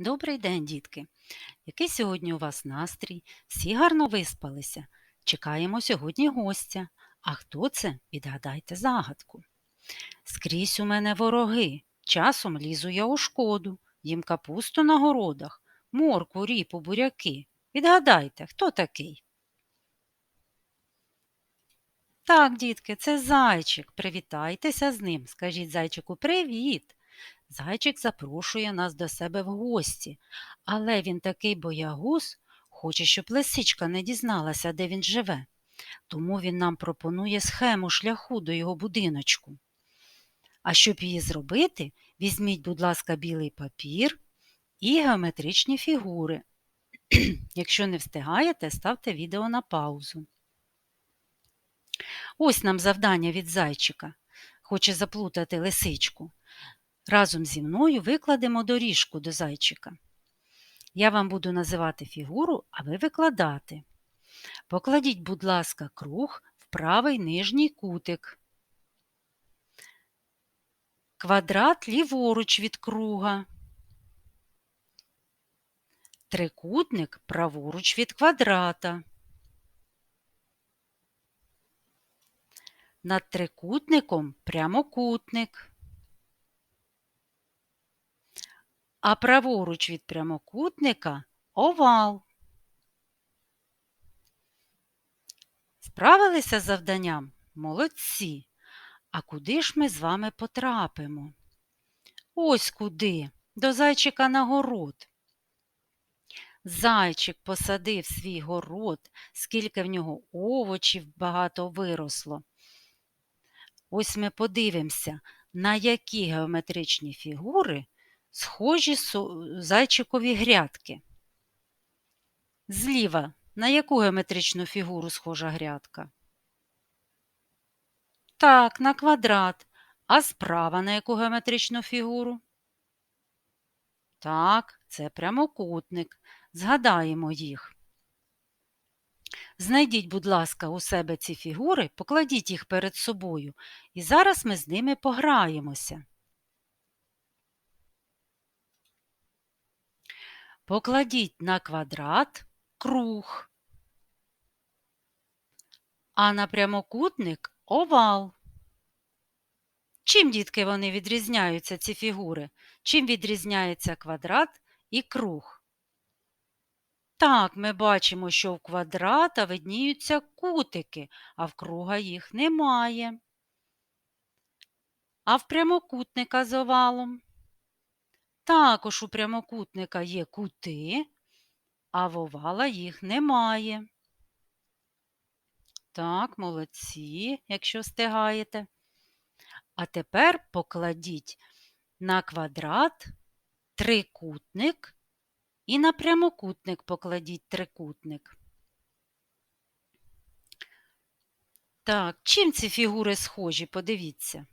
Добрий день, дітки! Який сьогодні у вас настрій? Всі гарно виспалися? Чекаємо сьогодні гостя. А хто це? Відгадайте загадку. Скрізь у мене вороги, часом лізу я у шкоду, їм капусту на городах, морку, ріпу, буряки. Відгадайте, хто такий? Так, дітки, це зайчик. Привітайтеся з ним. Скажіть зайчику привіт. Зайчик запрошує нас до себе в гості, але він такий боягуз, хоче, щоб лисичка не дізналася, де він живе. Тому він нам пропонує схему шляху до його будиночку. А щоб її зробити, візьміть, будь ласка, білий папір і геометричні фігури. Якщо не встигаєте, ставте відео на паузу. Ось нам завдання від зайчика. Хоче заплутати лисичку. Разом зі мною викладемо доріжку до зайчика. Я вам буду називати фігуру, а ви викладати. Покладіть, будь ласка, круг в правий нижній кутик. Квадрат ліворуч від круга. Трикутник праворуч від квадрата. Над трикутником прямокутник. А праворуч від прямокутника овал. Справилися з завданням? Молодці. А куди ж ми з вами потрапимо? Ось куди, до зайчика на город. Зайчик посадив свій город, скільки в нього овочів багато виросло. Ось ми подивимося, на які геометричні фігури схожі зайчикові грядки. Зліва на яку геометричну фігуру схожа грядка? Так, на квадрат. А справа на яку геометричну фігуру? Так, це прямокутник. Згадаємо їх. Знайдіть, будь ласка, у себе ці фігури, покладіть їх перед собою, і зараз ми з ними пограємося. Покладіть на квадрат круг, а на прямокутник овал. Чим, дітки, вони відрізняються, ці фігури? Чим відрізняється квадрат і круг? Так, ми бачимо, що в квадрата видніються кутики, а в круга їх немає. А в прямокутника з овалом також у прямокутника є кути, а в овала їх немає. Так, молодці, якщо встигаєте. А тепер покладіть на квадрат трикутник і на прямокутник покладіть трикутник. Так, чим ці фігури схожі? Подивіться.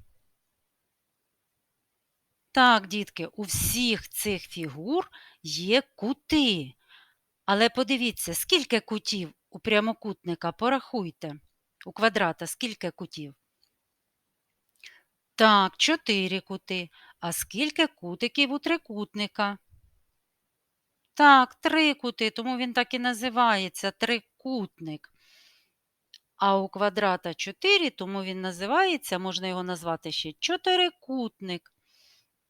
Так, дітки, у всіх цих фігур є кути. Але подивіться, скільки кутів у прямокутника порахуйте. У квадрата скільки кутів? Так, чотири кути. А скільки кутиків у трикутника? Так, три кути, тому він так і називається трикутник. А у квадрата 4, тому він називається, можна його назвати ще чотирикутник.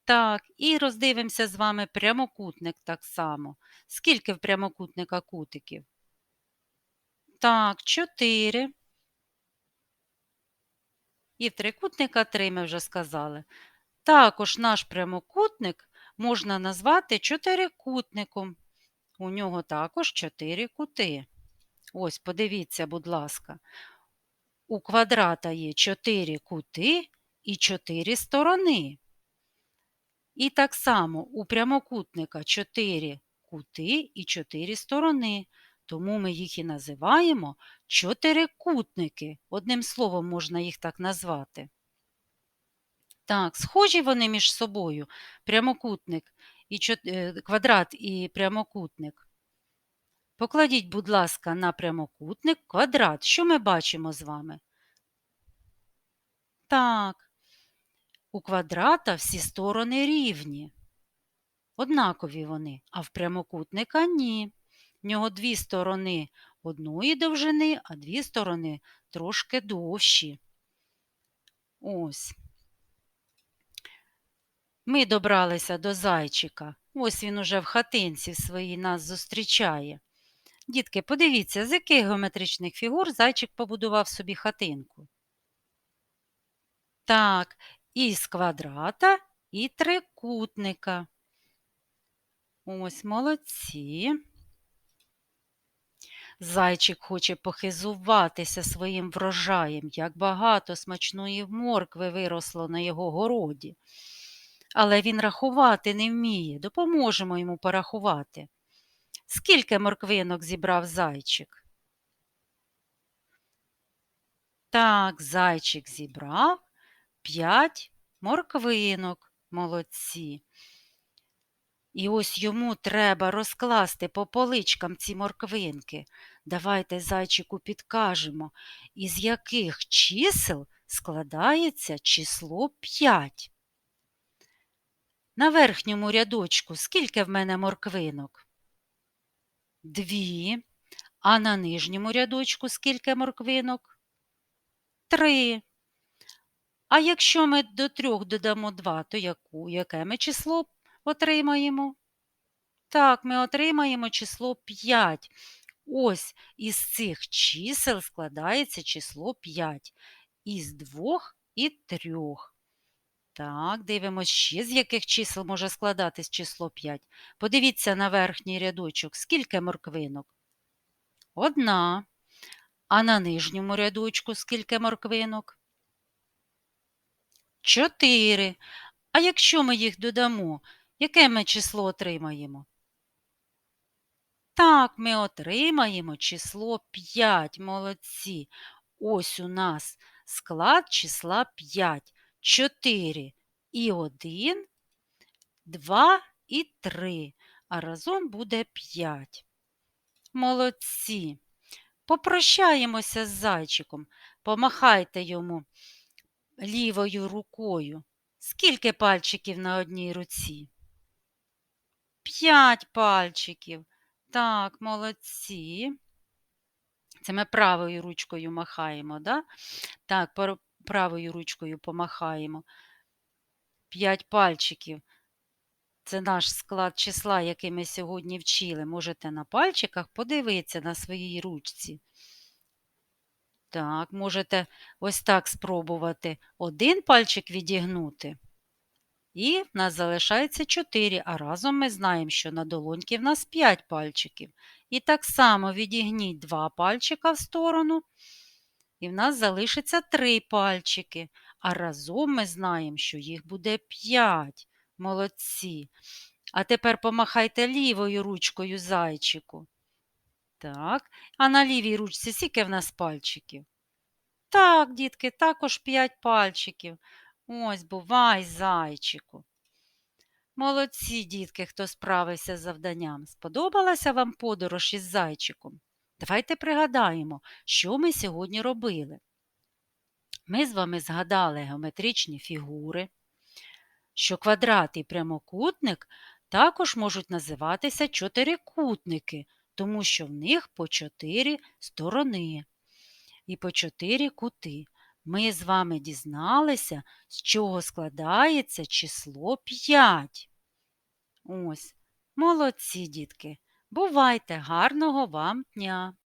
Так, і роздивимося з вами прямокутник так само. Скільки в прямокутника кутиків? Так, 4. І в трикутника 3 ми вже сказали. Також наш прямокутник можна назвати чотирикутником. У нього також 4 кути. Ось, подивіться, будь ласка. У квадрата є 4 кути і 4 сторони. І так само у прямокутника 4 кути і 4 сторони, тому ми їх і називаємо чотирикутники. Одним словом, можна їх так назвати. Так, схожі вони між собою прямокутник і е, квадрат і прямокутник. Покладіть, будь ласка, на прямокутник квадрат. Що ми бачимо з вами? Так, у квадрата всі сторони рівні. однакові вони, а в прямокутника ні. В нього дві сторони одної довжини, а дві сторони трошки довші. Ось. Ми добралися до зайчика. Ось він уже в хатинці своїй нас зустрічає. Дітки, подивіться, з яких геометричних фігур зайчик побудував собі хатинку. Так, із квадрата і трикутника. Ось молодці. Зайчик хоче похизуватися своїм врожаєм, як багато смачної моркви виросло на його городі. Але він рахувати не вміє, допоможемо йому порахувати. Скільки морквинок зібрав зайчик? Так, зайчик зібрав п'ять морквинок, молодці. І ось йому треба розкласти по поличкам ці морквинки. Давайте зайчику підкажемо, із яких чисел складається число 5. На верхньому рядочку скільки в мене морквинок? Дві. А на нижньому рядочку скільки морквинок? Три. А якщо ми до трьох додамо два, то яку, яке ми число отримаємо? Так, ми отримаємо число 5. Ось із цих чисел складається число 5. Із двох і трьох. Так, дивимося ще, з яких чисел може складатись число 5. Подивіться на верхній рядочок, скільки морквинок? Одна. А на нижньому рядочку скільки морквинок? Чотири. А якщо ми їх додамо, яке ми число отримаємо? Так, ми отримаємо число 5. Молодці. Ось у нас склад числа 5. 4 і 1, 2 і 3. А разом буде 5. Молодці. Попрощаємося з зайчиком. Помахайте йому лівою рукою. Скільки пальчиків на одній руці? П'ять пальчиків. Так, молодці. Це ми правою ручкою махаємо, да? так? правою ручкою помахаємо. П'ять пальчиків. Це наш склад числа, який ми сьогодні вчили. Можете на пальчиках подивитися на своїй ручці. Так, можете ось так спробувати один пальчик відігнути. І в нас залишається 4, а разом ми знаємо, що на долоньки в нас 5 пальчиків. І так само відігніть 2 пальчика в сторону, і в нас залишиться 3 пальчики. А разом ми знаємо, що їх буде 5. Молодці. А тепер помахайте лівою ручкою зайчику. Так, а на лівій ручці скільки в нас пальчиків? Так, дітки, також 5 пальчиків. Ось, бувай, зайчику. Молодці, дітки, хто справився з завданням. Сподобалася вам подорож із зайчиком? Давайте пригадаємо, що ми сьогодні робили. Ми з вами згадали геометричні фігури, що квадрат і прямокутник також можуть називатися чотирикутники, тому що в них по чотири сторони і по чотири кути. Ми з вами дізналися, з чого складається число 5. Ось, молодці, дітки. Бувайте, гарного вам дня!